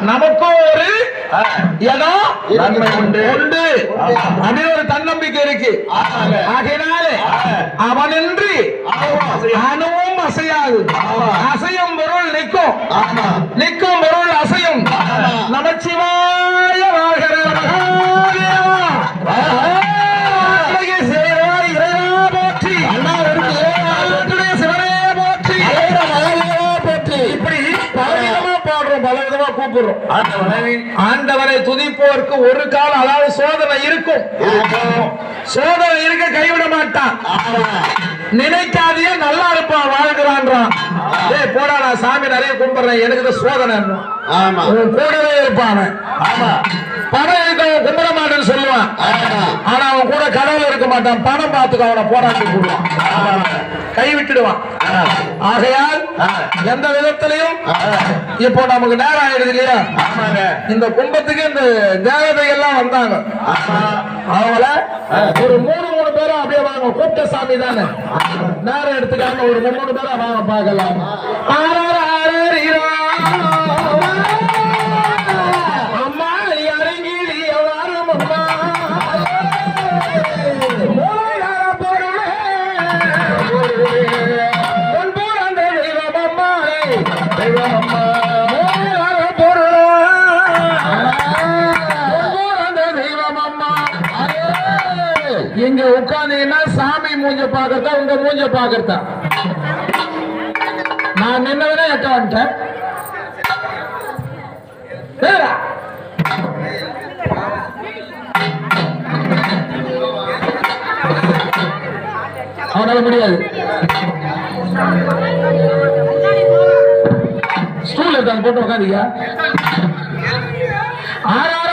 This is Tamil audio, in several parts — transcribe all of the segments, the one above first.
நமக்கும் ஒரு இடம் நன்மை உண்டு. உண்டு. அப்படின்னு ஒரு தன்னம்பிக்கை இருக்கு. ஆகையினாலே அவனின்றி. அணுவும் அசையாது. அசையும் பொருள் நிற்கும். நிற்கும் பொருள் அசையும். நமச்சிவாய கூப்பிடுறோம். ஆண்டவரை. துதிப்போருக்கு ஒரு காலம் அதாவது சோதனை இருக்கும். சோதனை இருக்க கைவிட மாட்டான். நினைக்காதே நல்லா இருப்பான் வாழ்கிறான்றான். டேய் போடா நான் சாமி நிறைய கும்பிடுறேன். எனக்கு சோதனை. கூடவே இருப்பான் பணம் இருக்கவன் கும்பிட மாட்டேன்னு சொல்லுவான் ஆமா ஆனா அவன் கூட கடவுள் இருக்க மாட்டான் பணம் பார்த்துக்க அவனை போராட்டி போடுவான். கை விட்டுடுவான். ஆகையால் எந்த விதத்திலையும் இப்போ நமக்கு நேரம் ஆயிடுது இல்லையா? ஆமாங்க இந்த கும்பத்துக்கு இந்த தேவதை எல்லாம் வந்தாங்க. அவங்கள ஒரு மூணு மூணு பேரும் அப்படியே வாங்க கூப்பிட்ட சாமி தானே? நேரம் எடுத்துக்காம ஒரு மூணு மூணு பேரும் வாங்க பார்க்கலாம். ஆறாறு ஆறாறு ஈரா. இங்க உட்கார்ந்தீங்கன்னா சாமி மூஞ்ச பாக்குறதா உங்க மூஞ்ச பாக்குறதா நான் நின்னவனே எட்ட வந்துட்டேன். அவனால முடியாது. ஸ்டூல் எடுத்தாங்க போட்டு உட்காந்தீங்க ஆறாரா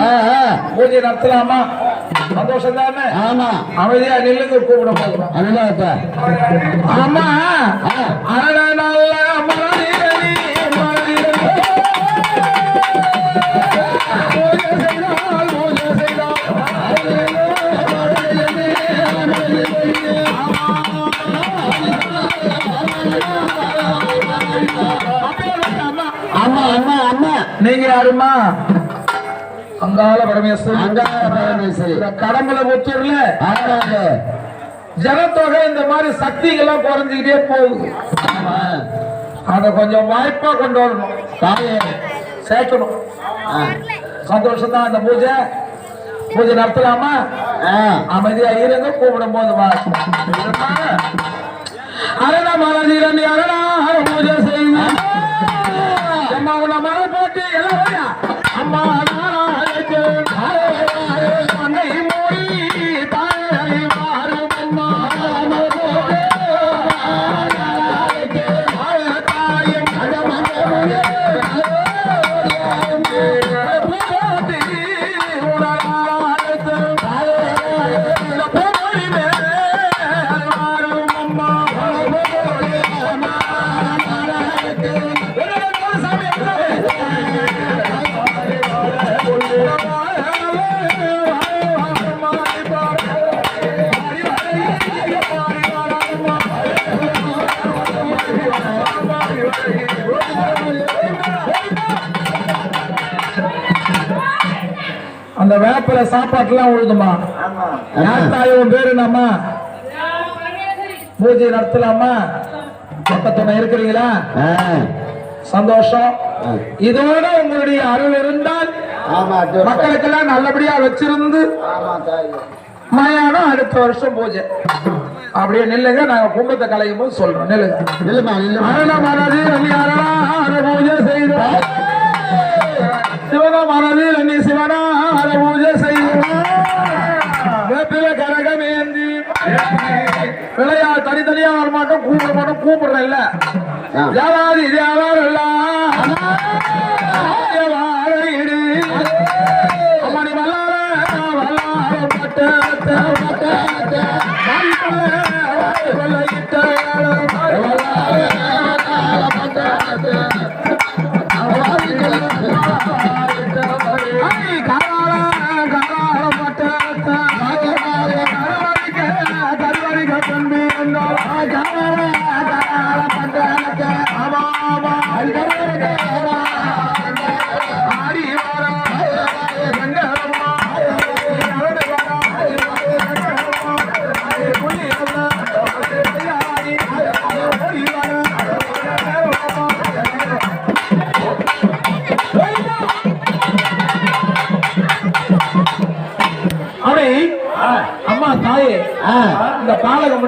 ஆ, பூஜை நடத்தலாமா? சந்தோஷம் தானே ஆமா. அமைதியா நில்லுங்க கூப்பிட போகிறோம் அதுதான் இப்ப. அம்மா அட யாருமா அங்கால பரமேஸ்வரன் அங்காள பரமேஸ்வரி. கடம்பல ஆமாங்க ஜனத்தொகை இந்த மாதிரி சக்திகள்லாம் குறைஞ்சுக்கிட்டே போகுது. அதை கொஞ்சம் வாய்ப்பா கொண்டு வரணும். தாயே. சேர்க்கணும். சந்தோஷம் தான் அந்த பூஜை. பூஜை நடத்தலாமா. அமைதியா இருங்க கூப்பிடும் போது அரண மரதிரன் அரணா பூஜை செய்ய அம்மா அந்த வேப்பில சாப்பாட்டுலாம் உழுதுமா? யார் தாய் உன் பேரு என்னம்மா பூஜை நடத்தலாமா? பக்கத்துல இருக்கிறீங்களா? ஆ. சந்தோஷம். இதோட உங்களுடைய அருள் இருந்தால் ஆமா அது- மக்களுக்கெல்லாம் நல்லபடியா வச்சிருந்து மயானம் அடுத்த வருஷம் பூஜை. அப்படியே நில்லுங்க நாங்க கும்பத்தை கலையும் போது சொல்றோம். நில்லுங்க. இல்லம்மா இல்லம்மா அருண மனதில் நீ அரணார பூஜை செய்தோம். கூப்பிட மாட்டோம் கூப்பிடுறேன் இல்ல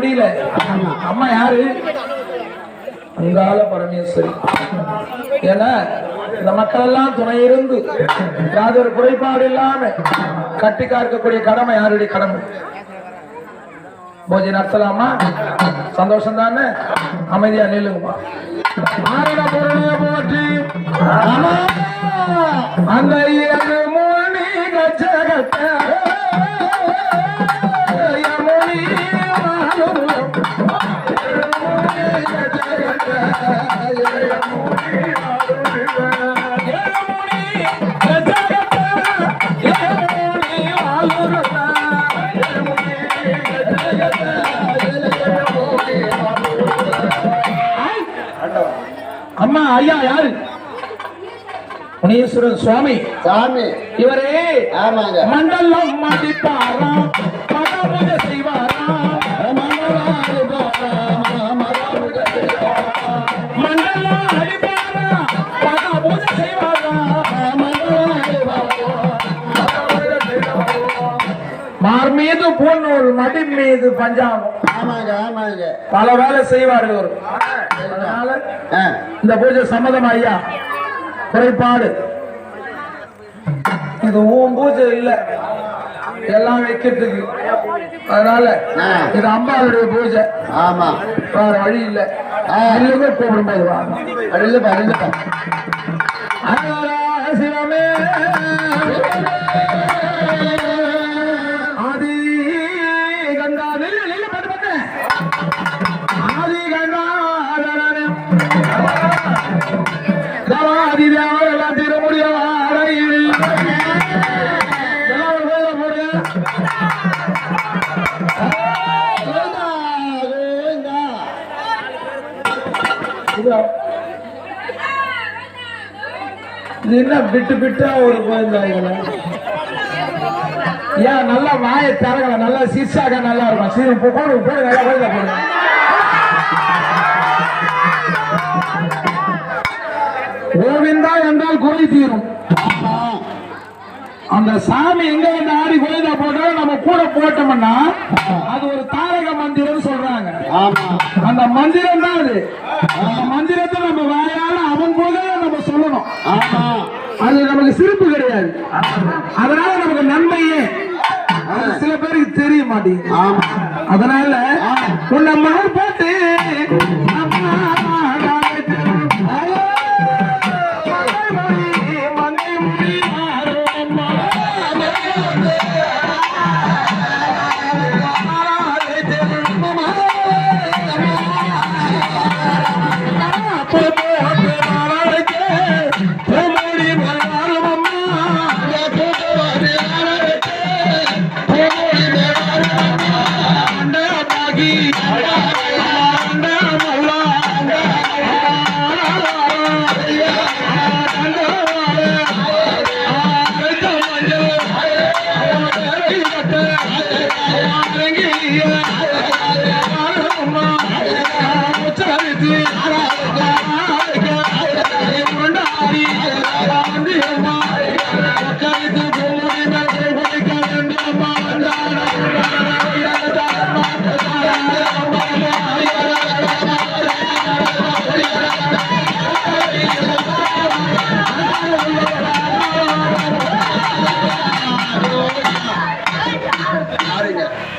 முடியல. அம்மா யாரு? அங்கால பரமேஸ்வரி ஏன்னா இந்த மக்கள் எல்லாம் துணை இருந்து யாதொரு குறைபாடு இல்லாம கட்டி காக்கக்கூடிய கடமை யாருடைய கடமை? போஜி நடத்தலாமா? சந்தோஷம் தானே அமைதியா நில்லுங்கம்மா அந்த இரண்டு மூணி கச்ச முனீஸ்வரன் சுவாமி. சாமி இவரே ஆமாங்க. மண்டலம் மடிப்பாரா படமுக செய்வாரா? மண்டலம் அடிப்பாரா? படமுக செய்வாரா? மார் மீது பூநூல் மடி மீது பஞ்சாபம் ஆமாங்க ஆமாங்க. பல வேலை செய்வார் இவர். அதனால ஆ. இந்த பூஜை சம்மதம் ஐயா. குறைபாடு. உன் பூஜை இல்ல. எல்லாம் வைக்கிறதுக்கு. அதனால. இது அம்பாளுடைய பூஜை. ஆமா. வேற வழி இல்ல. வாங்க அடிஇல்லப்பா அடில்லப்பா அழகரா சிவமே ஆதி கங்கா நில்லு நில்லு பட்டு பட்டு. ஆதி தேவர் இதோ. இது என்ன பிட்டு பிட்டா ஒரு கோயில் ஏன் நல்லா வாயை தரகல நல்லா சீசாக நல்லா இருக்கும். சீ போடு போடு நல்லா கோயில போடு. கோவிந்தா என்றால் குறை தீரும். அந்த சாமி எங்க வந்து ஆடி கோயிலா போட்டாலும் நம்ம கூட போட்டோம்னா அது ஒரு தார அந்த மந்திரம் தான் அது. அந்த மந்திரத்தை நம்ம வாயால அவன் போல நம்ம சொல்லணும். அது நமக்கு சிறப்பு கிடையாது. அதனால நமக்கு நன்மையே. சில பேருக்கு தெரிய மாட்டேங்குது. அதனால உன்னை மகள் போட்டு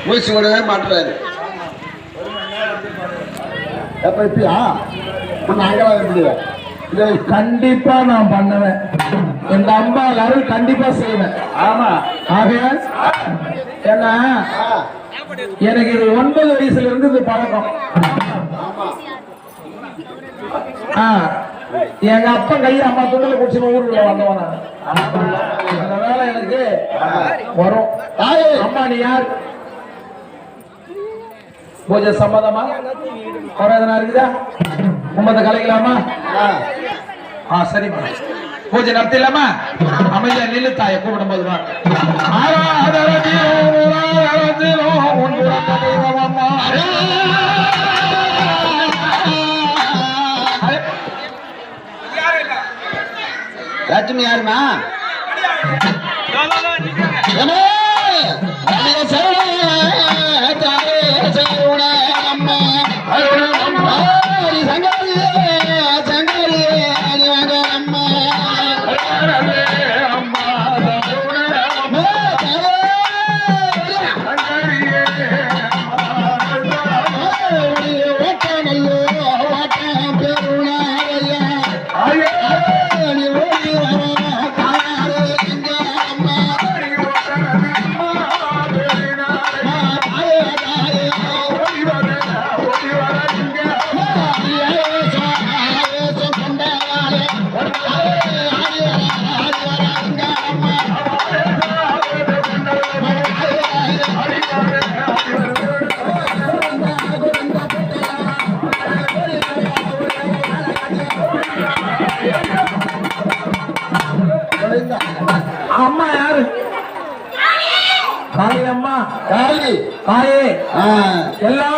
மூச்சு விடவே மாட்டுறாரு. எப்ப இப்பயா இதை கண்டிப்பா நான் பண்ணுவேன். இந்த அம்மா அருள் கண்டிப்பா செய்வேன். ஆமா. ஆகையால் ஏன்னா எனக்கு இது ஒன்பது வயசுல இருந்து இது பழக்கம். ஆ, எங்க அப்பா கையை அம்மா துண்டல குடிச்சு ஊருக்குள்ள வந்தவன்? வேலை எனக்கு வரும். அம்மா நீ யார்? பூஜை சம்மதமா குறை எதனா இருக்குதா? கும்பத்தை கலைக்கலாமா? ஆ. சரிம்மா பூஜை நடத்திடலாமா? அமைதியா நில்லு தாய கூப்பிடும் போது. லட்சுமி யாருமா? ஏம்மா? அம்மா யாரு? காளி அம்மா. காயே எல்லாம் நீங்க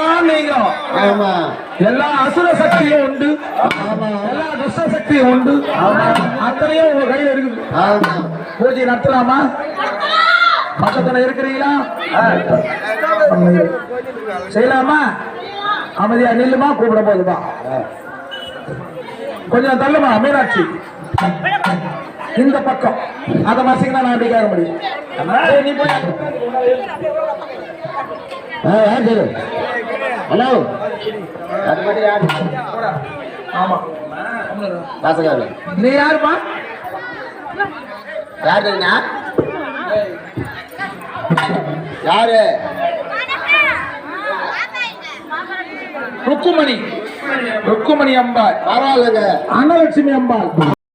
எல்லா அசுர சக்தியும் உண்டு. எல்லா துஷ்ட சக்தியும் உண்டு. அத்தனையும் உங்க கையில இருக்குது. பூஜை நடத்தலாமா? பக்கத்துல இருக்கிறீங்களா? செய்யலாமா? அமைதியா நில்லுமா? கூப்பிட போதுமா? கொஞ்சம் தள்ளுமா மீனாட்சி? இந்த பக்கம். அத மாசிங்கன்னா நான் கேட்க முடியும்? நீ போய் ஹலோ ஆமா. வாசகாரு நீ யாருமா யார் தெரியுமா? யாரு? ருக்குமணி. ருக்குமணி அம்பாள். பரவாயில்லைங்க. அன்னலட்சுமி அம்பாள்.